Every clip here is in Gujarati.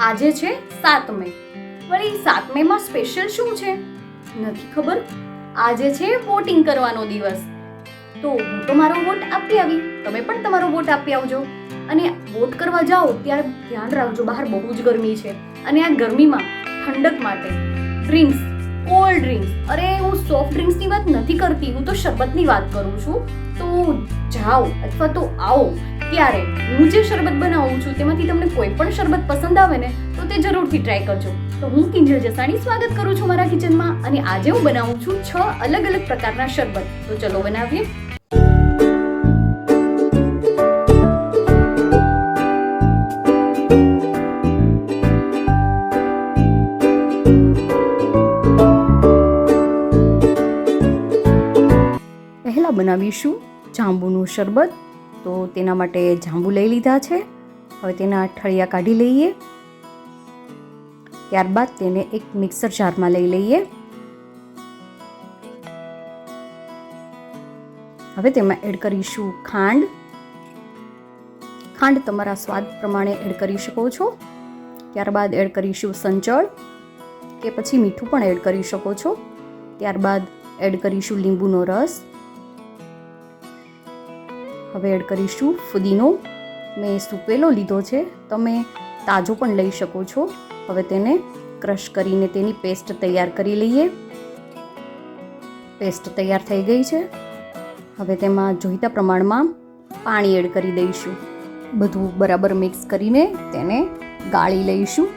આજે છે સાત મે. વળી સાત મેમાં સ્પેશિયલ શું છે? નથી ખબર? આજે છે વોટિંગ કરવાનો દિવસ. તો હું તો મારો વોટ આપી આવી. તમે પણ તમારો વોટ આપી આવજો. અને વોટ કરવા જાઓ ત્યારે ધ્યાન રાખજો, બહાર બહુ જ ગરમી છે. અને આ ગરમીમાં ઠંડક માટે ડ્રિંક્સ કોલ્ડ ડ્રિંક્સ અરે, હું સોફ્ટ ડ્રિંક્સની વાત નથી કરતી. હું તો શરબતની વાત કરું છું. તો જાઓ, અથવા તો આવો. ત્યારે હું જે શરબત બનાવું છું, તેમાંથી તમને કોઈ પણ શરબત પસંદ આવે ને, તો તે જરૂરથી ટ્રાય કરજો. તો હું કિંજલ જસાણી સ્વાગત કરું છું મારા કિચનમાં અને આજે હું બનાવું છું છ અલગ અલગ પ્રકારના શરબત. તો ચલો બનાવીએ. બનાવીશું જાંબુનું શરબત. તો તેના માટે જાંબુ લઈ લીધા છે. હવે તેના ઠળિયા કાઢી લઈએ. ત્યારબાદ તેને એક મિક્સર જારમાં લઈ લઈએ. હવે તેમાં એડ કરીશું ખાંડ. ખાંડ તમારા સ્વાદ પ્રમાણે એડ કરી શકો છો. ત્યારબાદ એડ કરીશું સંચળ, કે પછી મીઠું પણ એડ કરી શકો છો. ત્યારબાદ એડ કરીશું લીંબુનો રસ. હવે એડ કરીશું ફુદીનો. મેં સૂપેલો લીધો છે. તમે તાજો પણ લઈ શકો છો. હવે તેને ક્રશ કરીને તેની પેસ્ટ તૈયાર કરી લઈએ. પેસ્ટ તૈયાર થઈ ગઈ છે. હવે તેમાં જોઈતા પ્રમાણમાં પાણી એડ કરી દઈશું. બધું બરાબર મિક્સ કરીને તેને ગાળી લઈશું.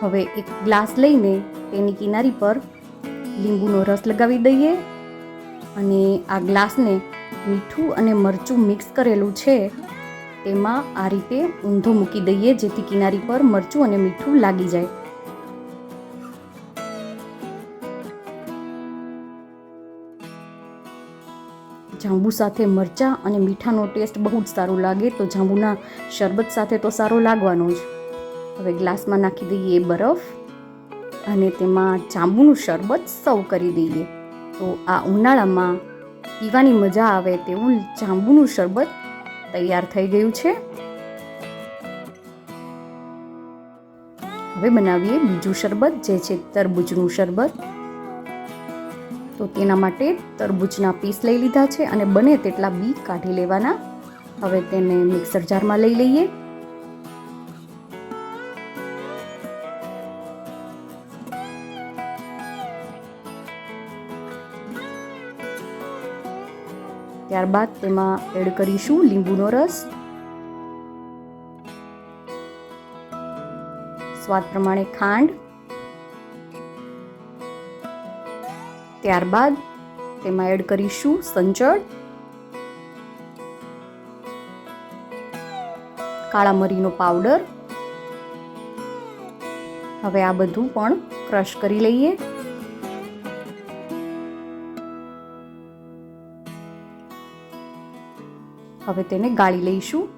હવે એક ગ્લાસ લઈને તેની કિનારી પર લીંબુનો રસ લગાવી દઈએ. અને આ ગ્લાસને મીઠું અને મરચું મિક્સ કરેલું છે. તેમાં આ રીતે ઊંધો મૂકી દઈએ જેથી કિનારી પર મરચું અને મીઠું લાગી જાય. જાંબુ સાથે મરચાં અને મીઠાનો ટેસ્ટ બહુ જ સારો લાગે તો જાંબુના શરબત સાથે તો સારો લાગવાનો જ. હવે ગ્લાસમાં નાખી દઈએ બરફ અને તેમાં જાંબુનું શરબત સર્વ કરી દઈએ. તો આ ઉનાળામાં પીવાની મજા આવે તેવું જાંબુનું શરબત તૈયાર થઈ ગયું છે. હવે બનાવીએ બીજું શરબત, જે છે તરબૂચનું શરબત. તો તેના માટે તરબૂચના પીસ લઈ લીધા છે અને બને તેટલા બી કાઢી લેવાના. હવે તેને મિક્સર જારમાં લઈ લઈએ. ત્યારબાદ તેમાં એડ કરીશું લીંબુનો રસ. સ્વાદ પ્રમાણે ખાંડ. ત્યારબાદ તેમાં એડ કરીશું સંચળ. કાળા મરીનો પાવડર. હવે આ બધું પણ ક્રશ કરી લઈએ. હવે તેને ગાળી લઈશું.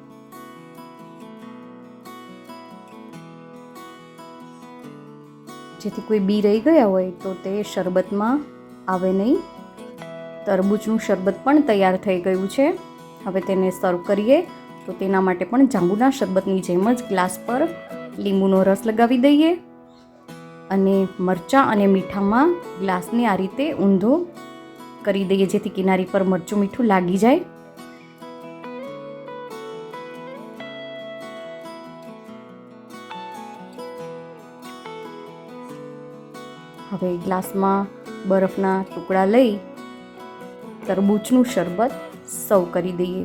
જેથી કોઈ બી રહી ગયા હોય તો તે શરબતમાં આવે નહીં. તરબૂચનું શરબત પણ તૈયાર થઈ ગયું છે. હવે તેને સર્વ કરીએ તો તેના માટે પણ જાંબુના શરબતની જેમ જ ગ્લાસ પર લીંબુનો રસ લગાવી દઈએ. અને મરચાં અને મીઠામાં ગ્લાસને આ રીતે ઊંધો કરી દઈએ જેથી કિનારી પર મરચું મીઠું લાગી જાય. હવે ગ્લાસમાં બરફના ટુકડા લઈ તરબૂચનું શરબત સર્વ કરી દઈએ.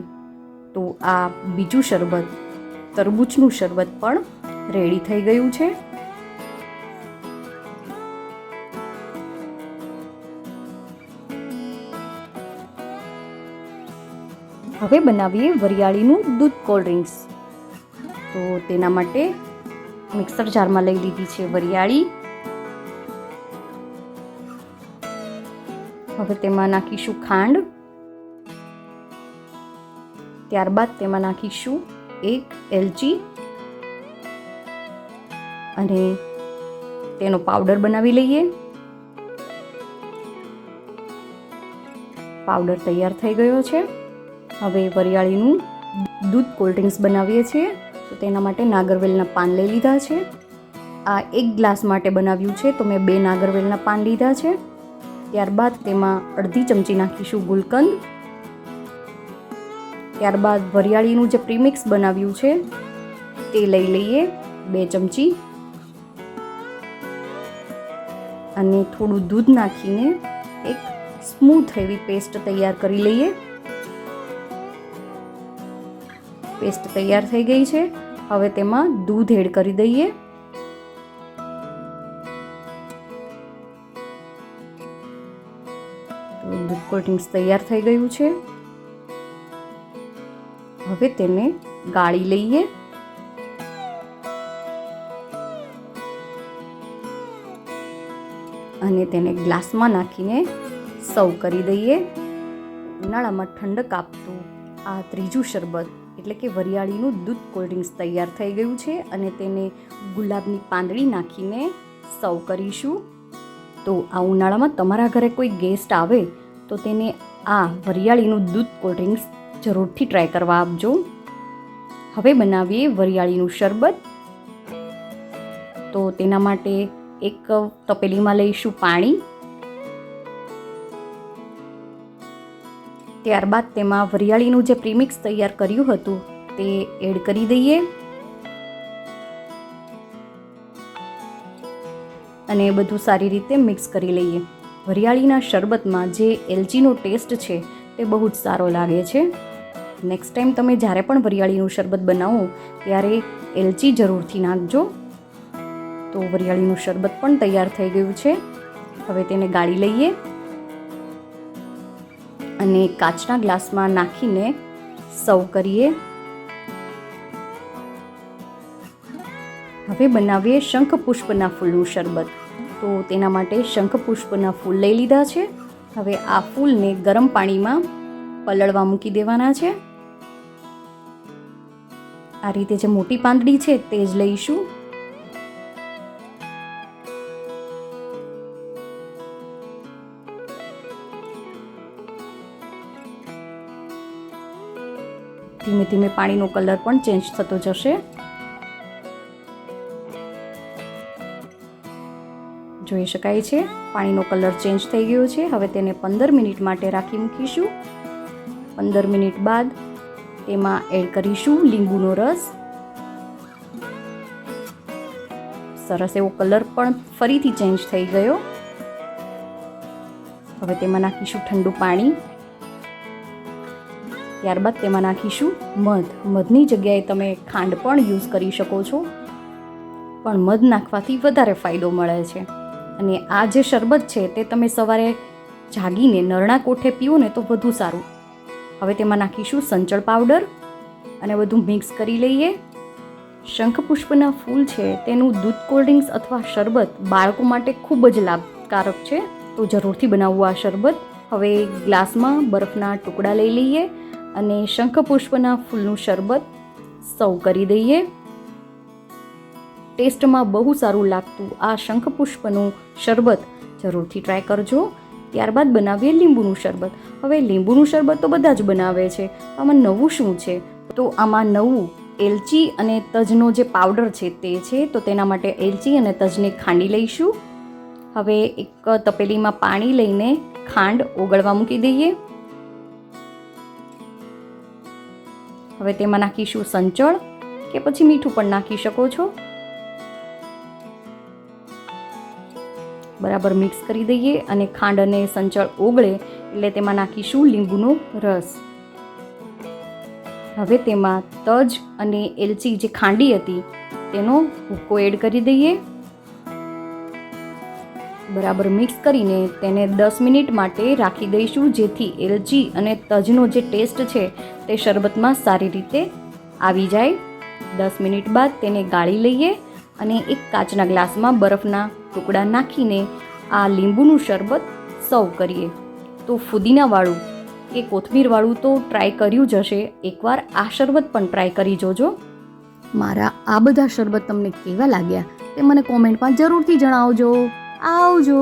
તો આ બીજું શરબત, તરબૂચનું શરબત પણ રેડી થઈ ગયું છે. હવે બનાવીએ વરિયાળીનું દૂધ કોલ્ડ ડ્રિંક્સ. તો તેના માટે મિક્સર જારમાં લઈ લીધી છે વરિયાળી. હવે તેમાં નાખીશું ખાંડ. ત્યારબાદ તેમાં નાખીશું એક એલચી. અને તેનો પાવડર બનાવી લઈએ. પાવડર તૈયાર થઈ ગયો છે. હવે વરિયાળીનું દૂધ કોલ્ડ ડ્રિંક્સ બનાવીએ છીએ. તો તેના માટે નાગરવેલના પાન લઈ લીધા છે. આ એક ગ્લાસ માટે બનાવ્યું છે. તો મેં બે નાગરવેલના પાન લીધા છે. ત્યારબાદ તેમાં અડધી ચમચી નાખીશું ગુલકંદ. ત્યારબાદ વરિયાળીનું જે પ્રીમિક્સ બનાવ્યું છે, તે લઈ લઈએ બે ચમચી. અને થોડું દૂધ નાખીને એક સ્મૂથ એવી પેસ્ટ તૈયાર કરી લઈએ. પેસ્ટ તૈયાર થઈ ગઈ છે. હવે તેમાં દૂધ એડ કરી દઈએ. તો દૂધ કોલ્ડ ડ્રિંક્સ તૈયાર થઈ ગયું છે. હવે તેને ગાળી લઈએ. અને તેને ગ્લાસમાં નાખીને સર્વ કરી દઈએ. ઉનાળામાં ઠંડક આપતું આ ત્રીજું શરબત, એટલે કે વરિયાળીનું દૂધ કોલ્ડ્રિંક્સ તૈયાર થઈ ગયું છે અને તેને ગુલાબની પાંદડી નાખીને સર્વ કરીશું. તો આ ઉનાળામાં તમારા ઘરે કોઈ ગેસ્ટ આવે તો તેને આ વરિયાળીનું દૂધ કોલ્ડ ડ્રિંક્સ જરૂરથી ટ્રાય કરવા આપજો. હવે બનાવીએ વરિયાળીનું શરબત. તો તેના માટે એક તપેલીમાં લઈશું પાણી. ત્યારબાદ તેમાં વરિયાળીનું જે પ્રીમિક્સ તૈયાર કર્યું હતું તે એડ કરી દઈએ. અને બધું સારી રીતે મિક્સ કરી લઈએ. વરિયાળીના શરબતમાં જે એલચીનો ટેસ્ટ છે તે બહુ જ સારો લાગે છે. નેક્સ્ટ ટાઈમ તમે જ્યારે પણ વરિયાળીનું શરબત બનાવો, ત્યારે એલચી જરૂરથી નાખજો. તો વરિયાળીનું શરબત પણ તૈયાર થઈ ગયું છે. હવે તેને ગાળી લઈએ અને કાચના ગ્લાસમાં નાખીને સર્વ કરીએ. હવે બનાવીએ શંખ પુષ્પના ફૂલનું શરબત. તો તેના માટે શંખપુષ્પના ફૂલ લઈ લીધા છે. હવે આ ફૂલને ગરમ પાણીમાં પલળવા મૂકી દેવાના છે. આ રીતે જે મોટી પાંદડી છે તે જ લઈશું. ધીમે ધીમે પાણીનો કલર પણ ચેન્જ થતો જશે. જોઈ શકાય છે. પાણીનો કલર ચેન્જ થઈ ગયો છે. હવે તેને પંદર મિનિટ માટે રાખી મૂકીશું. પંદર મિનિટ બાદ તેમાં એડ કરીશું લીંબુનો રસ. સરસ એવો કલર પણ ફરીથી ચેન્જ થઈ ગયો. હવે તેમાં નાખીશું ઠંડુ પાણી. ત્યારબાદ તેમાં નાખીશું મધ. મધની જગ્યાએ તમે ખાંડ પણ યુઝ કરી શકો છો. પણ મધ નાખવાથી વધારે ફાયદો મળે છે. અને આ જે શરબત છે તે તમે સવારે જાગીને નરણા કોઠે પીઓ ને તો વધુ સારું. હવે તેમાં નાખીશું સંચળ પાવડર અને બધું મિક્સ કરી લઈએ. શંખપુષ્પના ફૂલ છે તેનું દૂધ કોલ્ડ ડ્રિંક્સ અથવા શરબત બાળકો માટે ખૂબ જ લાભકારક છે. તો જરૂરથી બનાવવું આ શરબત. હવે ગ્લાસમાં બરફના ટુકડા લઈ લઈએ અને શંખપુષ્પના ફૂલનું શરબત સર્વ કરી દઈએ. ટેસ્ટમાં બહુ સારું લાગતું આ શંખપુષ્પનું શરબત જરૂરથી ટ્રાય કરજો. ત્યારબાદ બનાવીએ લીંબુનું શરબત. હવે લીંબુનું શરબત તો બધા જ બનાવે છે. આમાં નવું શું છે? તો આમાં નવું એલચી અને તજનો જે પાવડર છે તે છે, તો તેના માટે એલચી અને તજને ખાંડી લઈશું. હવે એક તપેલીમાં પાણી લઈને ખાંડ ઓગળવા મૂકી દઈએ. હવે તેમાં નાખીશું સંચળ કે પછી મીઠું પણ નાખી શકો છો. બરાબર મિક્સ કરી દઈએ અને ખાંડ અને સંચળ ઓગળે એટલે તેમાં નાખીશું લીંબુનો રસ. હવે તેમાં તજ અને એલચી જે ખાંડી હતી તેનો ભૂક્કો એડ કરી દઈએ. બરાબર મિક્સ કરીને તેને દસ મિનિટ માટે રાખી દઈશું, જેથી એલચી અને તજનો જે ટેસ્ટ છે તે શરબતમાં સારી રીતે આવી જાય. દસ મિનિટ બાદ તેને ગાળી લઈએ અને એક કાચના ગ્લાસમાં બરફના ટુકડા નાખીને આ લીંબુનું શરબત સર્વ કરીએ. તો ફુદીનાવાળું કે કોથમીરવાળું તો ટ્રાય કર્યું જ હશે. એકવાર આ શરબત પણ ટ્રાય કરી જોજો. મારા આ બધા શરબત તમને કેવા લાગ્યા તે મને કોમેન્ટમાં જરૂરથી જણાવજો. આવજો.